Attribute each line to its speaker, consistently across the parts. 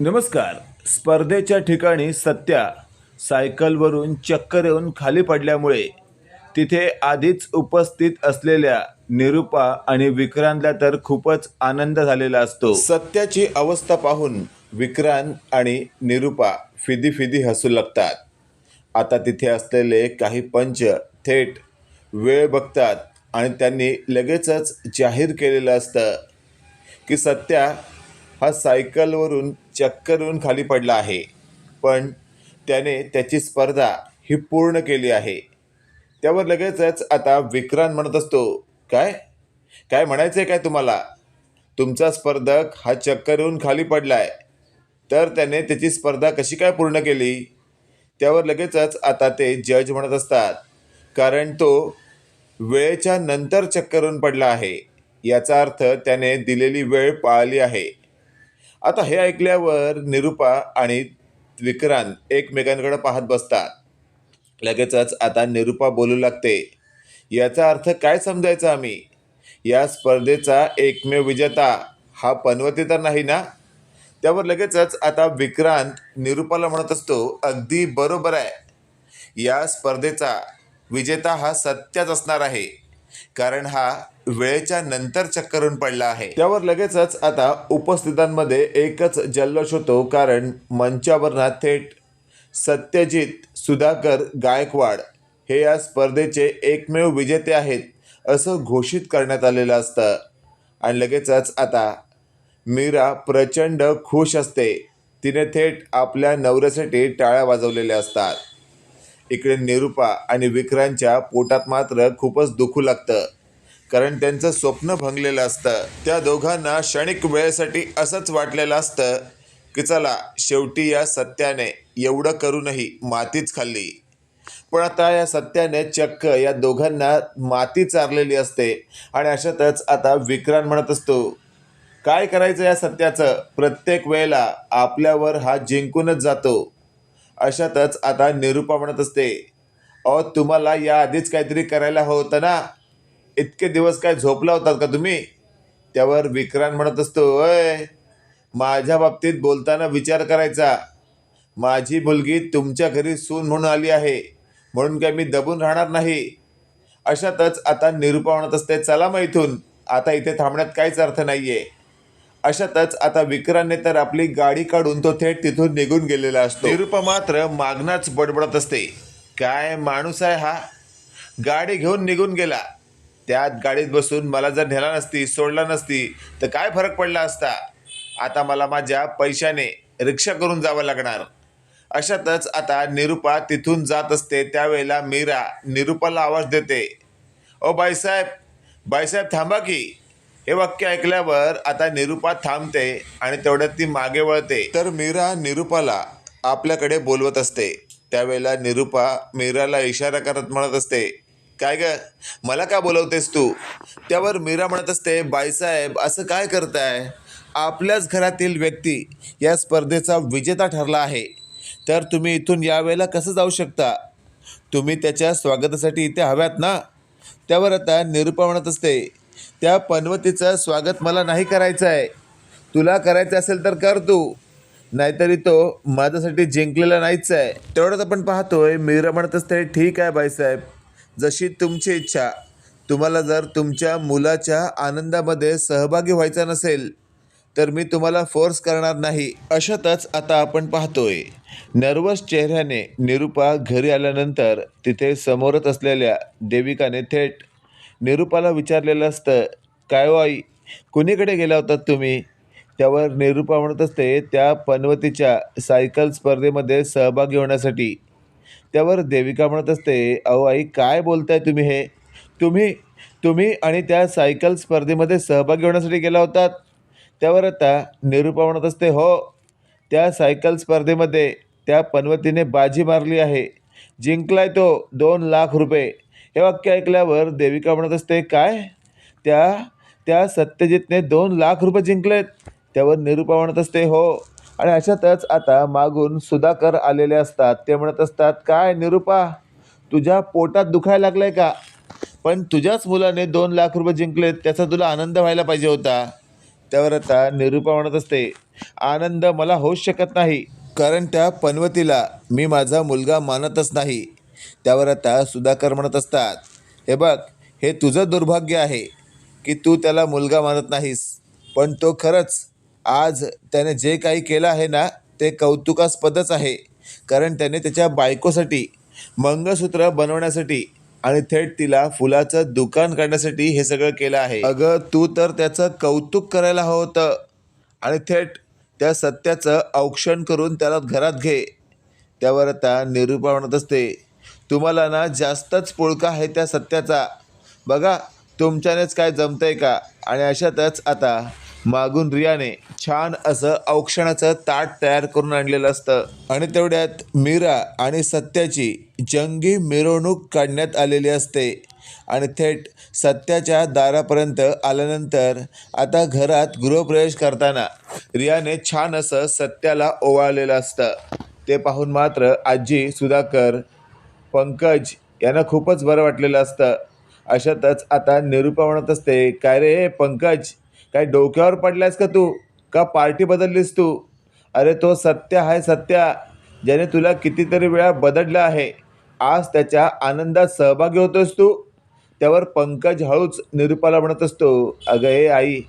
Speaker 1: नमस्कार. स्पर्धेच्या ठिकाणी सत्या सायकलवरून चक्कर येऊन खाली पडल्यामुळे तिथे आधीच उपस्थित असलेल्या निरुपा आणि विक्रांतला तर खूपच आनंद झालेला असतो. सत्याची अवस्था पाहून विक्रांत आणि निरुपा फिदी फिदी हसू लागतात. आता तिथे असलेले काही पंच थेट वेळ बघतात आणि त्यांनी लगेचच जाहीर केलेलं असतं की सत्या हा सायकलवरून चक्कर खाली पडला आहे. पण त्याने त्याची स्पर्धा ही पूर्ण केली आहे. त्यावर लगेचच आता विक्रांत म्हणत असतो काय? काय म्हणायचं आहे काय तुम्हाला? तुमचा स्पर्धक हा चक्करहून खाली खाली पडलाय. तर त्याने त्याची स्पर्धा कशी काय पूर्ण केली? त्यावर लगेचच आता ते जज म्हणत असतात कारण तो वेळेच्या नंतर चक्कर पडला आहे. याचा अर्थ त्याने दिलेली वेळ पाळली आहे. आता हे ऐकल्यावर निरुपा आणि विक्रांत एकमेकांकडे पाहत बसतात. लगेचच आता निरुपा बोलू लागते याचा अर्थ काय समजायचा आम्ही? या स्पर्धेचा एकमेव विजेता हा पनवती तर नाही ना? त्यावर लगेचच आता विक्रांत निरुपाला म्हणत असतो अगदी बरोबर आहे. या स्पर्धेचा विजेता हा सत्याच असणार आहे. कारण हा वेळेच्या नंतर चक्करून पडला आहे. त्यावर लगेचच आता उपस्थितांमध्ये एकच जल्लोष होतो कारण मंचावर ना थेट सत्यजित सुधाकर गायकवाड हे या स्पर्धेचे एकमेव विजेते आहेत असं घोषित करण्यात आलेलं असतं. आणि लगेचच आता मीरा प्रचंड खुश असते. तिने थेट आपल्या नवऱ्यासाठी टाळ्या वाजवलेल्या असतात. इकडे निरुपा आणि विक्रांतच्या पोटात मात्र खूपच दुखू लागतं. कारण त्यांचं स्वप्न भंगलेलं असतं. त्या दोघांना क्षणिक वेळेसाठी असंच वाटलेलं असतं की चला शेवटी या सत्याने एवढं करूनही मातीच खाल्ली. पण आता या सत्याने चक्क या दोघांना माती चारलेली असते आणि अशातच आता विक्रांत म्हणत असतो काय करायचं या सत्याचं? प्रत्येक वेळेला आपल्यावर हा जिंकूनच जातो. अशातच आता निरुपा म्हणत असते अहो तुम्हाला या आधीच काहीतरी करायला हवं होतं ना? इतके दिवस काय झोपला होतात का तुम्ही? त्यावर विक्रांत म्हणत असतो अय माझ्या बाबतीत बोलताना विचार करायचा. माझी मुलगी तुमच्या घरी सून म्हणून आली आहे म्हणून काय मी दबून राहणार नाही. अशातच आता निरूपा म्हणत असते चला मग इथून. आता इथे थांबण्यात काहीच अर्थ नाही आहे अशातच आता विक्रांतने तर आपली गाडी काढून तो थेट तिथून निघून गेलेला असतो. निरुपा मात्र मागणाच बडबडत असते. काय माणूस आहे हा? गाडी घेऊन निघून गेला. त्यात गाडीत बसून मला जर नेला नसती सोडला नसती तर काय फरक पडला असता? आता मला माझ्या पैशाने रिक्षा करून जावं लागणार. अशातच आता निरुपा तिथून जात असते. त्यावेळेला मीरा निरुपाला आवाज देते. ओ बाईसाहेब बाईसाहेब थांबा की. हे वाक्य ऐकल्यावर आता निरुपा थांबते आणि तेवढ्यात ती मागे वळते. तर मीरा निरुपाला आपल्याकडे बोलवत असते. त्यावेळेला निरुपा मीराला इशारा करत म्हणत असते काय ग मला का बोलवतेस तू? त्यावर मीरा म्हणत असते बाईसाहेब असं काय करताय? आपल्याच घरातील व्यक्ती या स्पर्धेचा विजेता ठरला आहे. तर तुम्ही इथून यावेळेला कसं जाऊ शकता? तुम्ही त्याच्या स्वागतासाठी इथे हव्यात ना? त्यावर आता निरुपा म्हणत असते त्या पनवतीचं स्वागत मला नाही करायचं आहे. तुला करायचं असेल तर कर तू. नाहीतरी तो माझ्यासाठी जिंकलेला नाहीच आहे. तेवढंच आपण पाहतोय मीरा म्हणत असते ठीक आहे बाईसाहेब. जशी तुमची इच्छा. तुम्हाला जर तुमच्या मुलाच्या आनंदामध्ये सहभागी व्हायचा नसेल तर मी तुम्हाला फोर्स करणार नाही. अशातच आता आपण पाहतोय. नर्वस चेहऱ्याने निरुपा घरी आल्यानंतर तिथे समोरच असलेल्या देविकाने थेट निरूपाला विचारलेलं असतं काय हो आई कुणीकडे गेला होतात तुम्ही? त्यावर निरूपा म्हणत असते त्या पनवतीच्या सायकल स्पर्धेमध्ये सहभागी होण्यासाठी. त्यावर देविका म्हणत असते अहो आई काय बोलताय तुम्ही हे? तुम्ही तुम्ही आणि त्या सायकल स्पर्धेमध्ये सहभागी होण्यासाठी गेला होतात. त्यावर आता निरूपा म्हणत असते हो त्या सायकल स्पर्धेमध्ये त्या पनवतीने बाजी मारली आहे. जिंकलाय तो दोन लाख रुपये. हे वाक्य ऐकल्यावर देविका म्हणत असते काय? त्या त्या सत्यजितने दोन लाख रुपये जिंकलेत. त्यावर निरुपा म्हणत असते हो. आणि अशातच आता मागून सुधाकर आलेले असतात. ते म्हणत असतात काय निरुपा तुझ्या पोटात दुखायला लागलंय का? पण तुझ्याच मुलाने दोन लाख रुपये जिंकलेत त्याचा तुला आनंद व्हायला पाहिजे होता. त्यावर आता निरूपा म्हणत असते आनंद मला होऊच शकत नाही कारण त्या पनवतीला मी माझा मुलगा मानतच नाही. त्यावर आता सुधाकर म्हणत असतात हे बघ हे तुझं दुर्भाग्य आहे की तू त्याला मुलगा मानत नाहीस. पण तो खरंच आज त्याने जे काही केलं आहे ना ते कौतुकास्पदच आहे. कारण त्याने त्याच्या बायकोसाठी मंगळसूत्र बनवण्यासाठी आणि थेट तिला फुलाचं दुकान काढण्यासाठी हे सगळं केलं आहे. अगं तू तर त्याचं कौतुक करायला हवं होतं आणि थेट त्या सत्याचं औक्षण करून त्याला घरात घे. त्यावर आता निरूपा म्हणत असते तुम्हाला ना जास्तच पुळका आहे त्या सत्याचा. बघा तुमच्यानेच काय जमतंय का? आणि अशातच आता मागून रियाने छान असं औक्षणाचं ताट तयार करून आणलेलं असतं. आणि तेवढ्यात मीरा आणि सत्याची जंगी मिरवणूक काढण्यात आलेली असते. आणि थेट सत्याच्या दारापर्यंत आल्यानंतर आता घरात गृहप्रवेश करताना रियाने छान असं सत्याला ओवाळलेलं असतं. ते पाहून मात्र आजी सुधाकर पंकज यांना खूपच बरं वाटलेलं असतं. अशातच आता निरूपा म्हणत असते काय रे पंकज काय डोक्यावर पडलायस का तू? का पार्टी बदललीस तू? अरे तो सत्य आहे सत्या ज्याने तुला कितीतरी वेळा बदललं आहे. आज त्याच्या आनंदात सहभागी होतोस तू. त्यावर पंकज हळूच निरूपाला म्हणत असतो अगं ए आई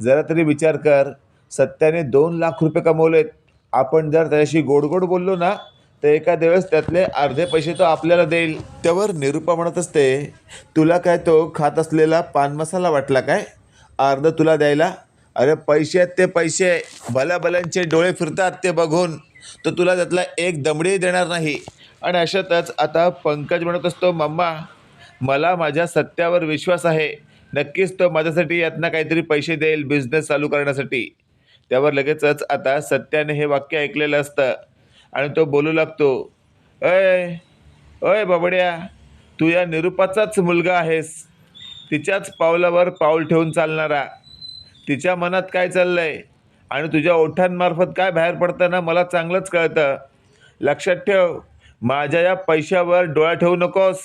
Speaker 1: जरा तरी विचार कर. सत्याने दोन लाख रुपये कमवलेत. आपण जर त्याच्याशी गोड गोड बोललो ना तर एखाद्या वेळेस त्यातले अर्धे पैसे तो आपल्याला देईल. त्यावर निरूपा म्हणत असते तुला काय तो खात असलेला पान मसाला वाटला काय? अर्ध तुला द्यायला? अरे पैसे आहेत ते पैसे. भल्या भल्यांचे डोळे फिरतात ते बघून. तर तुला त्यातला एक दमडी देणार नाही. आणि अशातच आता पंकज म्हणत असतो मम्मा मला माझ्या सत्यावर विश्वास आहे. नक्कीच तो माझ्यासाठी यातनं काहीतरी पैसे देईल बिझनेस चालू करण्यासाठी. त्यावर लगेचच आता सत्याने हे वाक्य ऐकलेलं असतं. आणि तो बोलू लागतो अय अय बाबड्या तू या निरूपाचाच मुलगा आहेस. तिच्याच पावलावर पाऊल ठेवून चालणारा. तिच्या मनात काय चाललंय? आणि तुझ्या ओठांमार्फत काय बाहेर पडतं ना मला चांगलंच कळतं. लक्षात ठेव माझ्या या पैशावर डोळा ठेवू नकोस.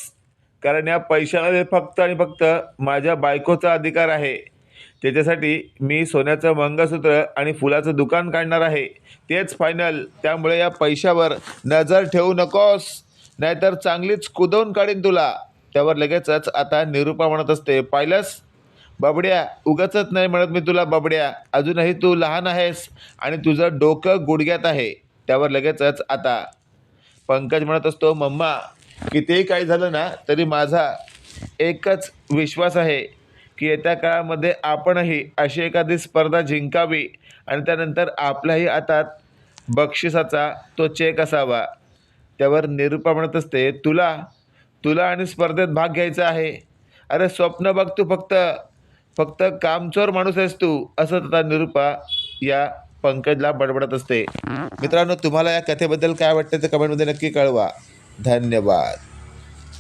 Speaker 1: कारण या पैशामध्ये फक्त आणि फक्त माझ्या बायकोचा अधिकार आहे. त्याच्यासाठी मी सोन्याचं मंगळसूत्र आणि फुलाचं दुकान काढणार आहे. तेच फायनल त्यामुळे या पैशावर नजर ठेवू नकोस. नाहीतर चांगलीच कुदवून काढीन तुला. त्यावर लगेचच आता निरूपा म्हणत असते पाहिलंस बाबड्या उगाचच नाही म्हणत मी तुला बाबड्या. अजूनही तू लहान आहेस आणि तुझं डोकं गुडघ्यात आहे. त्यावर लगेचच आता पंकज म्हणत असतो मम्मा कितीही काही झालं ना तरी माझा एकच विश्वास आहे. की येत्या काळामध्ये आपणही अशी एखादी स्पर्धा जिंकावी आणि त्यानंतर आपल्याही हातात बक्षिसाचा तो चेक असावा. त्यावर निरूपा म्हणत असते तुला तुला आणि स्पर्धेत भाग घ्यायचा आहे. अरे स्वप्न बघ तू फक्त फक्त कामचोर माणूस आहेस तू असं तथा निरूपा या पंकजला बडबडत असते. मित्रांनो तुम्हाला या कथेबद्दल काय वाटतं ते कमेंटमध्ये नक्की कळवा. धन्यवाद.